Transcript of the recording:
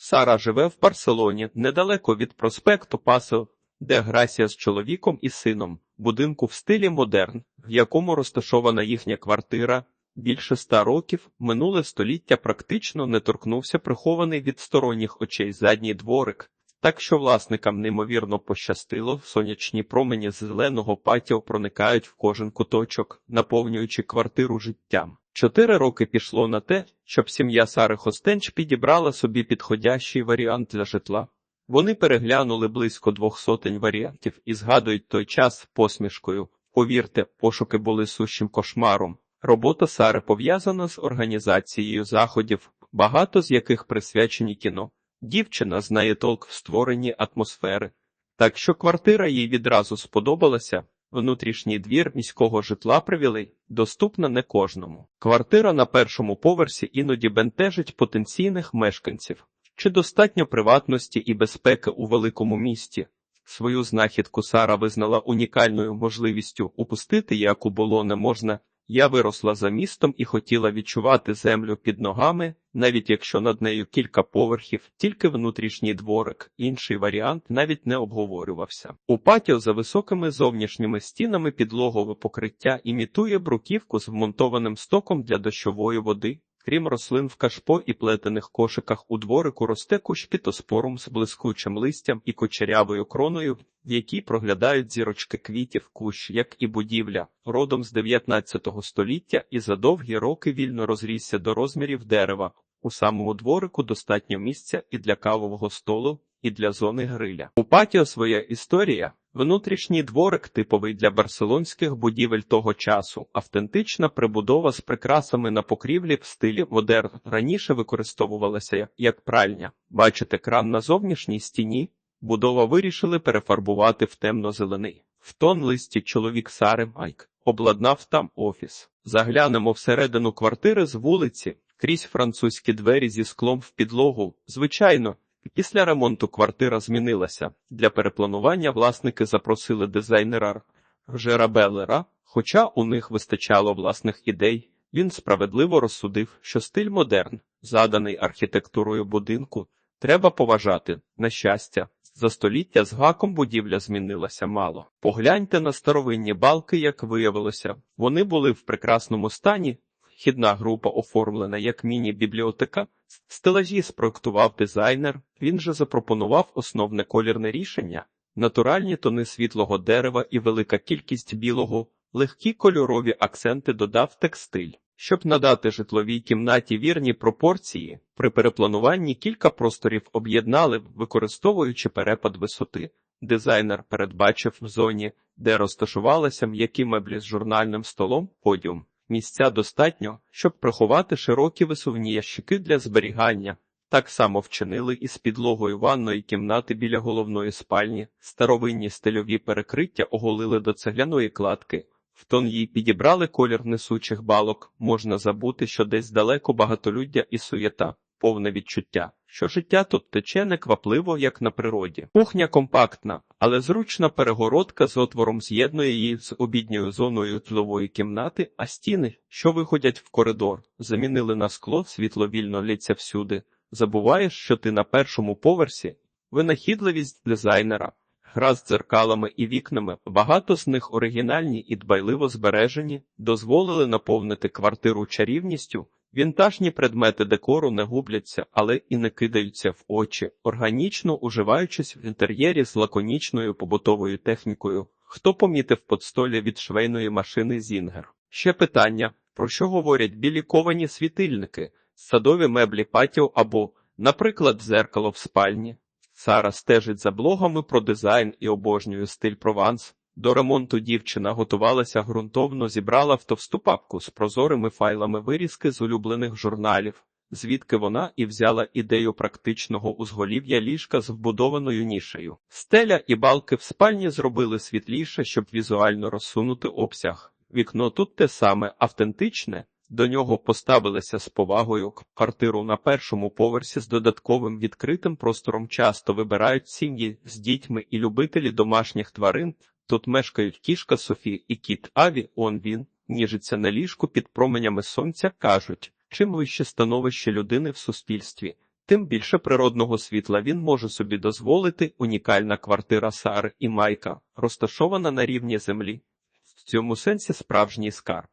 Сара живе в Барселоні, недалеко від проспекту Пасо, де Грасія з чоловіком і сином, будинку в стилі модерн, в якому розташована їхня квартира. Більше ста років минуле століття практично не торкнувся прихований від сторонніх очей задній дворик, так що власникам неймовірно пощастило, сонячні промені зеленого патіо проникають в кожен куточок, наповнюючи квартиру життям. Чотири роки пішло на те, щоб сім'я Сари Хостенч підібрала собі підходящий варіант для житла. Вони переглянули близько двох сотень варіантів і згадують той час посмішкою. Повірте, пошуки були сущим кошмаром. Робота Сари пов'язана з організацією заходів, багато з яких присвячені кіно. Дівчина знає толк в створенні атмосфери, так що квартира їй відразу сподобалася. Внутрішній двір міського житла привілей доступна не кожному. Квартира на першому поверсі іноді бентежить потенційних мешканців. Чи достатньо приватності і безпеки у великому місті? Свою знахідку Сара визнала унікальною можливістю упустити, яку було не можна. Я виросла за містом і хотіла відчувати землю під ногами, навіть якщо над нею кілька поверхів, тільки внутрішній дворик. Інший варіант навіть не обговорювався. У патіо за високими зовнішніми стінами підлогове покриття імітує бруківку з вмонтованим стоком для дощової води. Крім рослин в кашпо і плетених кошиках у дворику росте кущ пітоспорум з блискучим листям і кочерявою кроною, в якій проглядають зірочки квітів кущ, як і будівля, родом з 19 століття і за довгі роки вільно розрісся до розмірів дерева. У самому дворику достатньо місця і для кавового столу, і для зони гриля. У патіо своя історія. Внутрішній дворик типовий для барселонських будівель того часу, автентична прибудова з прикрасами на покрівлі в стилі модерн раніше використовувалася як, пральня. Бачите кран на зовнішній стіні? Будова вирішили перефарбувати в темно-зелений. В тон листі чоловік Сари Майк обладнав там офіс. Заглянемо всередину квартири з вулиці, крізь французькі двері зі склом в підлогу. Звичайно, Після ремонту квартира змінилася. Для перепланування власники запросили дизайнера Жера Беллера, хоча у них вистачало власних ідей. Він справедливо розсудив, що стиль модерн, заданий архітектурою будинку, треба поважати. На щастя, за століття з гаком будівля змінилася мало. Погляньте на старовинні балки, як виявилося, вони були в прекрасному стані. Вхідна група оформлена як міні-бібліотека. Стелажі спроектував дизайнер, він же запропонував основне колірне рішення, натуральні тони світлого дерева і велика кількість білого, легкі кольорові акценти додав текстиль. Щоб надати житловій кімнаті вірні пропорції, при переплануванні кілька просторів об'єднали, використовуючи перепад висоти. Дизайнер передбачив в зоні, де розташувалися м'які меблі з журнальним столом, подіум. Місця достатньо, щоб приховати широкі висувні ящики для зберігання. Так само вчинили і з підлогою ванної кімнати біля головної спальні, старовинні стильові перекриття оголили до цегляної кладки. В тон їй підібрали колір несучих балок, можна забути, що десь далеко багатолюддя і суєта, повне відчуття, що життя тут тече неквапливо, як на природі. Кухня компактна, але зручна перегородка з отвором з'єднує її з обідньою зоною тлової кімнати, а стіни, що виходять в коридор, замінили на скло, світло вільно лється всюди. Забуваєш, що ти на першому поверсі, винахідливість дизайнера, гра з дзеркалами і вікнами, багато з них оригінальні і дбайливо збережені, дозволили наповнити квартиру чарівністю. Вінтажні предмети декору не губляться, але і не кидаються в очі, органічно уживаючись в інтер'єрі з лаконічною побутовою технікою. Хто помітив подстолі від швейної машини Зінгер? Ще питання: про що говорять білі ковані світильники, садові меблі патіо або, наприклад, дзеркало в спальні? Сара стежить за блогами про дизайн і обожнює стиль Прованс. До ремонту дівчина готувалася ґрунтовно, зібрала в товсту папку з прозорими файлами вирізки з улюблених журналів, звідки вона і взяла ідею практичного узголів'я ліжка з вбудованою нішею. Стеля і балки в спальні зробили світліше, щоб візуально розсунути обсяг. Вікно тут те саме автентичне. До нього поставилися з повагою квартиру на першому поверсі з додатковим відкритим простором часто вибирають сім'ї з дітьми і любителі домашніх тварин. Тут мешкають кішка Софі і кіт Аві, он він, ніжиться на ліжку під променями сонця, кажуть, чим вище становище людини в суспільстві, Тим більше природного світла він може собі дозволити унікальна квартира Сари і Майка, розташована на рівні землі. В цьому сенсі справжній скарб.